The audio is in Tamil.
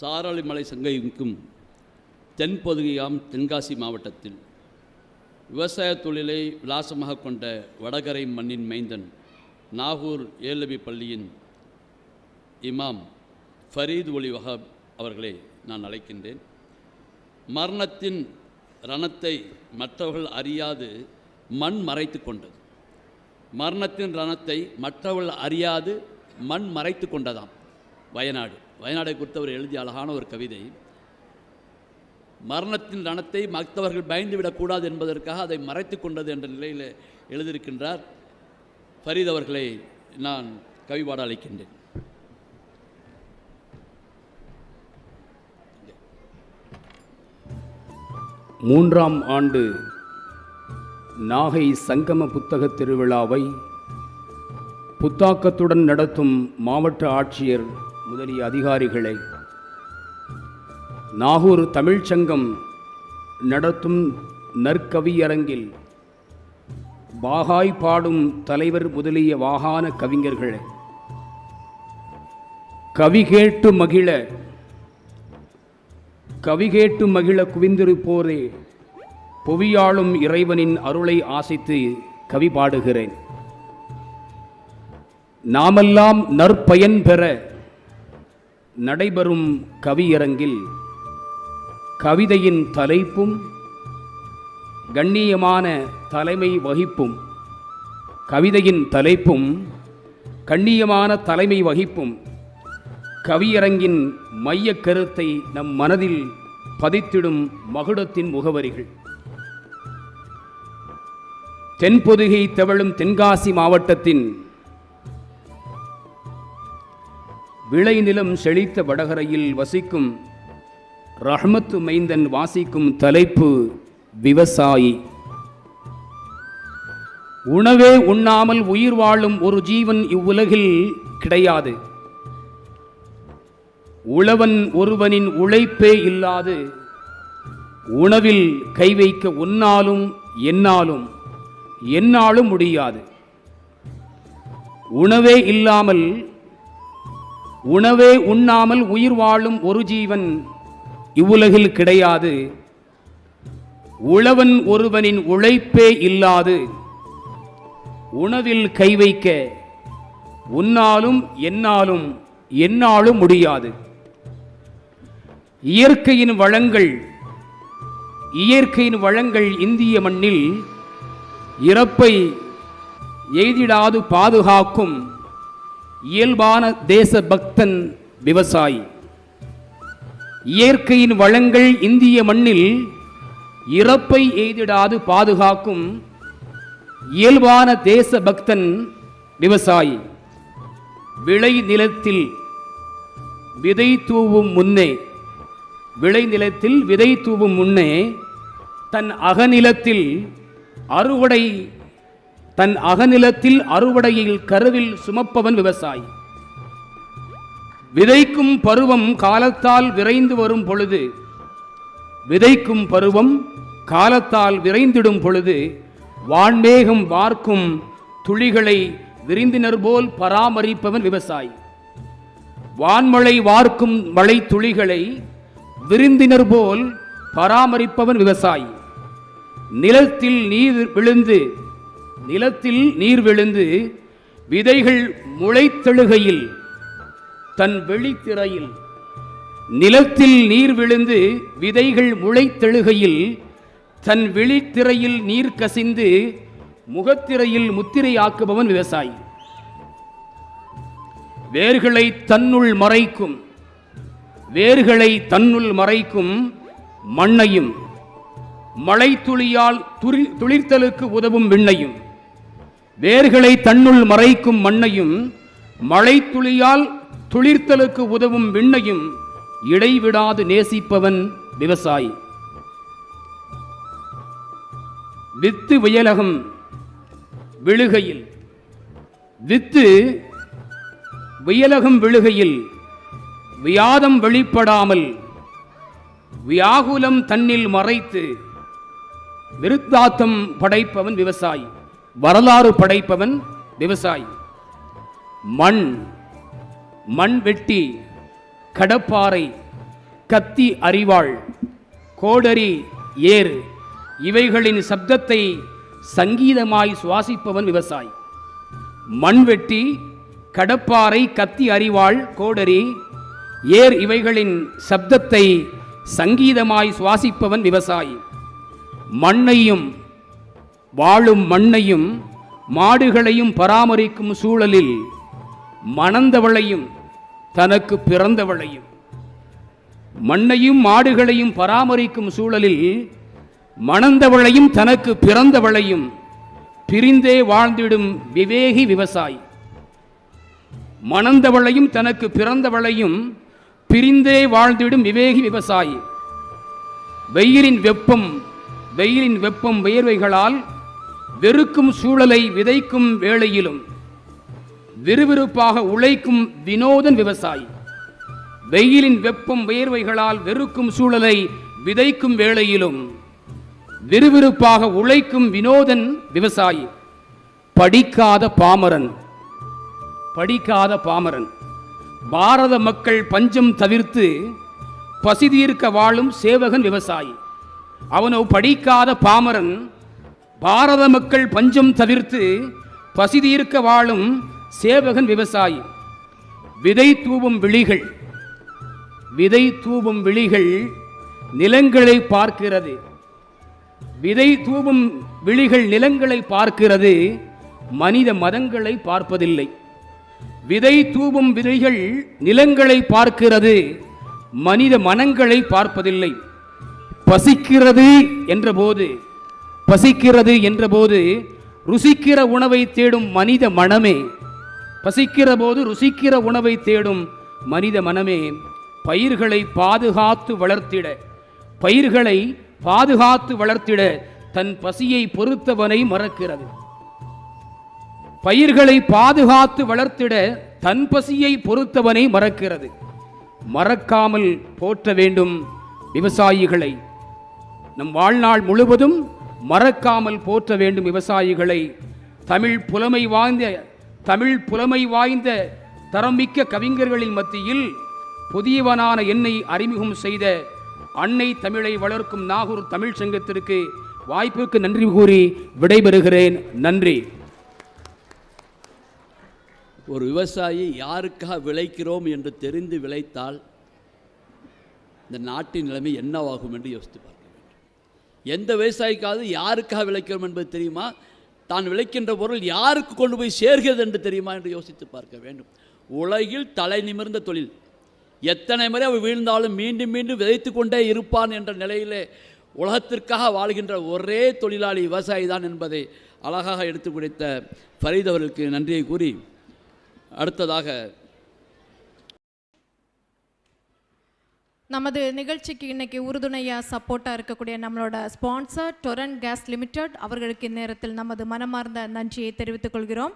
சாரலிமலை சங்கமிக்கும் தென்பொதுகையாம் தென்காசி மாவட்டத்தில் விவசாய தொழிலை விலாசமாக கொண்ட வடகரை மண்ணின் மைந்தன் நாகூர் ஏலபி பள்ளியின் இமாம் ஃபரீத் ஒலி வஹாப் அவர்களை நான் அழைக்கின்றேன். மரணத்தின் ரணத்தை மற்றவர்கள் அறியாது மண் மறைத்து கொண்டது. மரணத்தின் ரணத்தை மற்றவர்கள் அறியாது மண் மறைத்து கொண்டதாம். வயநாடு. வயநாடை குறித்து அவர் எழுதிய அழகான ஒரு கவிதை. மரணத்தின் ரணத்தை மற்றவர்கள் பயந்துவிடக்கூடாது என்பதற்காக அதை மறைத்து கொண்டது என்ற நிலையில் எழுதியிருக்கின்றார் ஃபரீத் அவர்களை நான் கவிபாட அழைக்கின்றேன். மூன்றாம் ஆண்டு நாகை சங்கம புத்தக திருவிழாவை புத்தாக்கத்துடன் நடத்தும் மாவட்ட ஆட்சியர் முதலிய அதிகாரிகளை. நாகூர் தமிழ்ச்சங்கம் நடத்தும் நற்கவியரங்கில் பாகாய் பாடும் தலைவர் முதலிய வாகான கவிஞர்களை கவி கேட்டு மகிழ கவி கேட்டு மகிழ குவிந்திருப்போரே புவியாளும் இறைவனின் அருளை ஆசித்து கவி பாடுகிறேன். நாமெல்லாம் நற்பயன் பெற நடைபெறும் கவியரங்கில் கவிதையின் தலைப்பும் கண்ணியமான தலைமை வகிப்பும் கவிதையின் தலைப்பும் கண்ணியமான தலைமை வகிப்பும் கவியரங்கின் மைய கருத்தை நம் மனதில் பதித்திடும் மகுடத்தின் முகவரிகள். தென்பொதுகை தவழும் தென்காசி மாவட்டத்தின் விளைநிலம் செழித்த வடகரையில் வசிக்கும் ரஹ்மத்து மைந்தன் வாசிக்கும் தலைப்பு விவசாயி. உணவே உண்ணாமல் உயிர் வாழும் ஒரு ஜீவன் இவ்வுலகில் கிடையாது. உழவன் ஒருவனின் உழைப்பே இல்லாது உணவில் கை வைக்க உன்னாலும் என்னாலும் என்னாலும் முடியாது. உணவே இல்லாமல் உணவே உண்ணாமல் உயிர் வாழும் ஒரு ஜீவன் இவ்வுலகில் கிடையாது. உழவன் ஒருவனின் உழைப்பே இல்லாது உணவில் கை வைக்க உன்னாலும் என்னாலும் என்னாலும் முடியாது. இயற்கையின் வளங்கள் இயற்கையின் வளங்கள் இந்திய மண்ணில் இறப்பை எய்திடாது பாதுகாக்கும். இயல்பான தேச பக்தன் விவசாயி. இயற்கையின் வளங்கள் இந்திய மண்ணில் இறப்பை எய்திடாது பாதுகாக்கும் இயல்பான தேச பக்தன் விவசாயி. விளை நிலத்தில் விதை தூவும் முன்னே விளை நிலத்தில் விதை தூவும் முன்னே தன் அகநிலத்தில் அறுவடை தன் அகநிலத்தில் அறுவடையில் கருவில் சுமப்பவன் விவசாயி. விதைக்கும் பருவம் காலத்தால் விரைந்து வரும் பொழுது விதைக்கும் பருவம் காலத்தால் விரைந்திடும் பொழுது வான்மேகம் வார்க்கும் துளிகளை விரிந்தினர் போல் பராமரிப்பவன் விவசாயி. வான்மழை வார்க்கும் மழை துளிகளை விருந்தினர் போல் பராமரிப்பவன் விவசாயி. நிலத்தில் நீர் விழுந்து நிலத்தில் நீர் விழுந்து விதைகள் முளைத்தெழுகையில் தன் வெளித்திரையில் நிலத்தில் நீர் விழுந்து விதைகள் முளைத்தெழுகையில் தன் விழித்திரையில் நீர் கசிந்து முகத்திரையில் முத்திரையாக்குபவன் விவசாயி. வேர்களை தன்னுள் மறைக்கும் வேர்களை தன்னுள் மறைக்கும் மண்ணையும் மழைத்துளியால் துளி துளிர்த்தலுக்கு உதவும் விண்ணையும். வேர்களை தன்னுள் மறைக்கும் மண்ணையும் மழைத்துளியால் துளிர்த்தலுக்கு உதவும் விண்ணையும் இடைவிடாது நேசிப்பவன் விவசாயி. வித்து வியலகம் விழுகையில். வித்து வியலகம் விழுகையில் வியாதம் வெளிப்படாமல் வியாகுலம் தன்னில் மறைத்து விருத்தாத்தம் படைப்பவன் விவசாயி. வரலாறு படைப்பவன் விவசாயி. மண் மண் வெட்டி கடப்பாறை கத்தி அறிவாள் கோடரி ஏர் இவைகளின் சப்தத்தை சங்கீதமாய் சுவாசிப்பவன் விவசாயி. மண்வெட்டி கடப்பாறை கத்தி அறிவாள் கோடரி ஏர் இவைகளின் சப்தத்தை சங்கீதமாய் சுவாசிப்பவன் விவசாயி. மண்ணையும் வாழும் மண்ணையும் மாடுகளையும் பராமரிக்கும் சூழலில் மணந்தவளையும் தனக்கு பிறந்தவளையும். மண்ணையும் மாடுகளையும் பராமரிக்கும் சூழலில் மணந்தவளையும் தனக்கு பிறந்தவளையும் பிரிந்தே வாழ்ந்திடும் விவேகி விவசாயி. மணந்தவளையும் தனக்கு பிறந்தவளையும் பிரிந்தே வாழ்ந்திடும் விவேகி விவசாயி. வெயிலின் வெப்பம் வெயிலின் வெப்பம் வேர்வைகளால் வெறுக்கும் சூழலை விதைக்கும் வேளையிலும் விறுவிறுப்பாக உழைக்கும் வினோதன் விவசாயி. வெயிலின் வெப்பம் வியர்வைகளால் வெறுக்கும் சூழலை விதைக்கும் வேளையிலும் விறுவிறுப்பாக உழைக்கும் வினோதன் விவசாயி. படிக்காத பாமரன் படிக்காத பாமரன். பாரத மக்கள் பஞ்சம் தவிர்த்து பசிதீர்க்க வாழும் சேவகன் விவசாயி. அவனோ படிக்காத பாமரன் பாரத மக்கள் பஞ்சம் தவிர்த்து பசிதீர்க்க வாழும் சேவகன் விவசாயி. விதை தூவும் விழிகள் விதை தூவும் விழிகள் நிலங்களை பார்க்கிறது. விதை தூவும் விழிகள் நிலங்களை பார்க்கிறது மனித மதங்களை பார்ப்பதில்லை. விதை தூவும் விதைகள் நிலங்களை பார்க்கிறது மனித மனங்களை பார்ப்பதில்லை. பசிக்கிறது என்றபோது பசிக்கிறது என்றபோது ருசிக்கிற உணவை தேடும் மனித மனமே. பசிக்கிற போது ருசிக்கிற உணவை தேடும் மனித மனமே. பயிர்களை பாதுகாத்து வளர்த்திட பயிர்களை பாதுகாத்து வளர்த்திட தன் பசியை பொறுத்தவனை மறக்கிறது. பயிர்களை பாதுகாத்து வளர்த்திட தன் பசியை பொறுத்தவனை மறக்கிறது. மறக்காமல் போற்ற வேண்டும் விவசாயிகளை. நம் வாழ்நாள் முழுவதும் மறக்காமல் போற்ற வேண்டும் விவசாயிகளை. தமிழ் புலமை வாய்ந்த தமிழ் புலமை வாய்ந்த தரமிக்க கவிஞர்களின் மத்தியில் புதியவனான என்னை அறிமுகம் செய்த அன்னை தமிழை வளர்க்கும் நாகூர் தமிழ் சங்கத்திற்கு வாய்ப்புக்கு நன்றி கூறி விடைபெறுகிறேன். நன்றி. ஒரு விவசாயி யாருக்காக விளைக்கிறோம் என்று தெரிந்து விளைத்தால் இந்த நாட்டின் நிலைமை என்னவாகும் என்று யோசித்து எந்த விவசாயிக்காவது யாருக்காக விளைக்கிறோம் என்பது தெரியுமா? தான் விளைக்கின்ற பொருள் யாருக்கு கொண்டு போய் சேர்கிறது என்று தெரியுமா என்று யோசித்து பார்க்க வேண்டும். உலகில் தலை நிமிர்ந்த தொழில். எத்தனை முறை அவள் வீழ்ந்தாலும் மீண்டும் மீண்டும் விதைத்து கொண்டே இருப்பான் என்ற நிலையிலே உலகத்திற்காக வாழ்கின்ற ஒரே தொழிலாளி விவசாயி தான் என்பதை அழகாக எடுத்து பிடித்த ஃபரீத் அவர்களுக்கு நன்றியை கூறி அடுத்ததாக நமது நிகழ்ச்சிக்கு இன்னைக்கு உறுதுணையாக சப்போர்ட்டாக இருக்கக்கூடிய நம்மளோட ஸ்பான்சர் டொரன் கேஸ் லிமிடெட் அவர்களுக்கு இந்நேரத்தில் நமது மனமார்ந்த நன்றியை தெரிவித்துக் கொள்கிறோம்.